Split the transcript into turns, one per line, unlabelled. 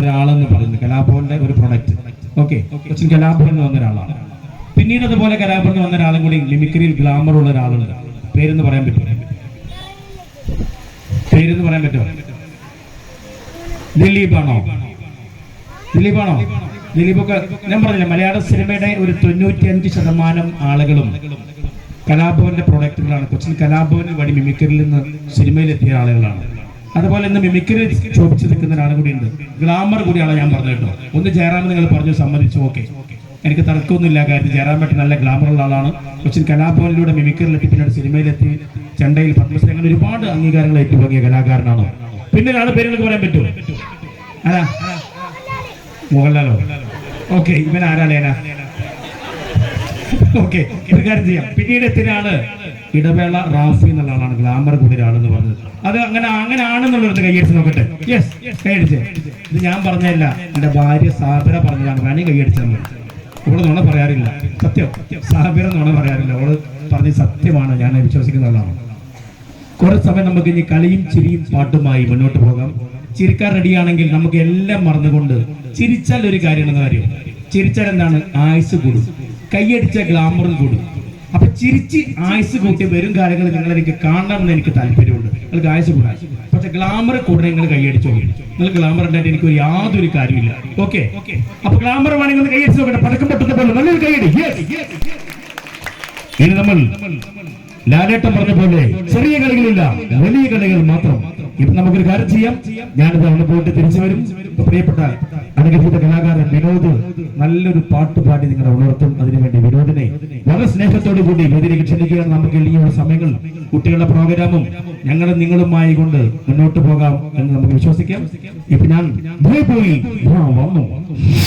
ഒരാളെന്ന് പറയുന്നത് കലാഭവന്റെ ഒരു product okay Cochin Kalabhavan എന്ന് വന്ന ഒരാളാണ്. പിന്നീട് അതുപോലെ കലാഭവൻ എന്ന് വന്ന ഒരാളും കൂടി മിമിക്രിയിൽ ഗ്ലാമർ ഉള്ള ഒരാളുണ്ട്. പേരെന്ന് പറയാൻ പറ്റുമോ? പേരെന്ന് പറയാൻ പറ്റുമോ? ദിലീപാണോ? ദിലീപാണോ? ദിലീപൊക്കെ ഞാൻ പറഞ്ഞില്ല മലയാള സിനിമയുടെ ഒരു തൊണ്ണൂറ്റിയഞ്ച് ശതമാനം ആളുകളും കലാഭവന്റെ പ്രൊഡക്റ്റുകളാണ് കൊച്ചിൻ കലാഭവന് വഴി മിമിക്രിയിൽ നിന്ന് സിനിമയിലെത്തിയ ആളുകളാണ്. അതുപോലെ ഇന്ന് മിമിക്രി ശോഭിച്ചു നിൽക്കുന്ന ഒരാൾ കൂടി ഉണ്ട്. ഗ്ലാമർ കൂടിയാണ് ഞാൻ പറഞ്ഞു കേട്ടോ. ഒന്ന് ജയറാം നിങ്ങൾ പറഞ്ഞു സമ്മതിച്ചു ഓക്കെ എനിക്ക് തർക്കമൊന്നുമില്ല കാര്യം ജയറാം പറ്റി നല്ല ഗ്ലാമർ ഉള്ള ആളാണ്. കൊച്ചിൻ കലാഭവനിലൂടെ മിമിക്രിയിലെത്തി പിന്നീട് സിനിമയിലെത്തി. ചെണ്ടയിൽ പത്മശ്രീ അങ്ങനെ ഒരുപാട് അംഗീകാരങ്ങൾ ഏറ്റുവാങ്ങിയ കലാകാരനാണ്. പിന്നെ ഒരാളുടെ പേരുകൾക്ക് പറയാൻ പറ്റുമോ? മോഹൻലാലോ. ഓക്കെ ഇവൻ ആരാ ലേന? ഓക്കെ കാര്യം ചെയ്യാം. പിന്നീട് എത്തിനാണ് ഇടവേള റാഫി എന്നുള്ള ആളാണ് ഗ്ലാമർ കൂടി ഒരാളെന്ന് പറഞ്ഞത്. അത് അങ്ങനെ അങ്ങനെ ആണെന്നുള്ളൊരു കൈയടിച്ച് നോക്കട്ടെ. യെസ് കൈയടിച്ച്. ഇത് ഞാൻ പറഞ്ഞതല്ല എന്റെ ഭാര്യ സാബിറ പറഞ്ഞതാണ്. വേണേ കൈയടിച്ചാൽ മതി. അവൾ നുണ പറയാറില്ല. സത്യം. സാബിറ നുണ പറയാറില്ല. അവൾ പറഞ്ഞ സത്യമാണ്. ഞാൻ വിശ്വസിക്കുന്ന ആളാണ്. കുറച്ച് സമയം നമുക്ക് ഇനി കളിയും ചിരിയും പാട്ടുമായി മുന്നോട്ട് പോകാം. ചിരിക്കാൻ റെഡിയാണെങ്കിൽ നമുക്ക് എല്ലാം മറന്നുകൊണ്ട് ചിരിച്ചാൽ ഒരു കാര്യമാണെന്ന കാര്യം. ചിരിച്ചാൽ എന്താണ്? ആയുസ് കൂടും. കൈയടിച്ച ഗ്ലാമറും കൂടും. അപ്പൊ ചിരിച്ച് ആയുസ് കൂട്ടി വരും കാര്യങ്ങൾ നിങ്ങൾ എനിക്ക് കാണണമെന്ന് എനിക്ക് താല്പര്യമുണ്ട്. നിങ്ങൾക്ക് ആയുസ് കൂടാ പക്ഷെ ഗ്ലാമർ കൂടെ നിങ്ങൾ കൈയടിച്ചോ? നിങ്ങൾ ഗ്ലാമർ ഉണ്ടായിട്ട് എനിക്ക് യാതൊരു കാര്യമില്ല ഓക്കെ അപ്പൊ ഗ്ലാമർ വേണമെങ്കിൽ കൈയടിച്ച് നോക്കട്ടെ. പടക്കം പൊട്ടുന്ന പോലെ. നല്ലൊരു കൈയടി. ഇനി നമ്മൾ ലാലേട്ടം പറഞ്ഞ പോലെ ചെറിയ കളികളില്ല വലിയ കളികൾ മാത്രം. ഇപ്പൊ നമുക്കൊരു കാര്യം ചെയ്യാം. ഞാനിത് അവിടെ പോയിട്ട് തിരിച്ചു വരും. പ്രിയപ്പെട്ട അനുഗ്രഹീത കലാകാരൻ വിനോദ് നല്ലൊരു പാട്ട് പാടി നിങ്ങളുടെ ഉണർത്തും. അതിനുവേണ്ടി വിനോദിനെ വളരെ സ്നേഹത്തോടു കൂടി വേദിയിലേക്ക് ക്ഷണിക്കുകയാണ് നമുക്ക് ഇനിയുള്ള സമയങ്ങൾ. കുട്ടികളുടെ പ്രോഗ്രാമും ഞങ്ങളും നിങ്ങളുമായി കൊണ്ട് മുന്നോട്ട് പോകാം എന്ന് നമുക്ക് വിശ്വസിക്കാം. ഇപ്പൊ ഞാൻ പോയി. വന്നു.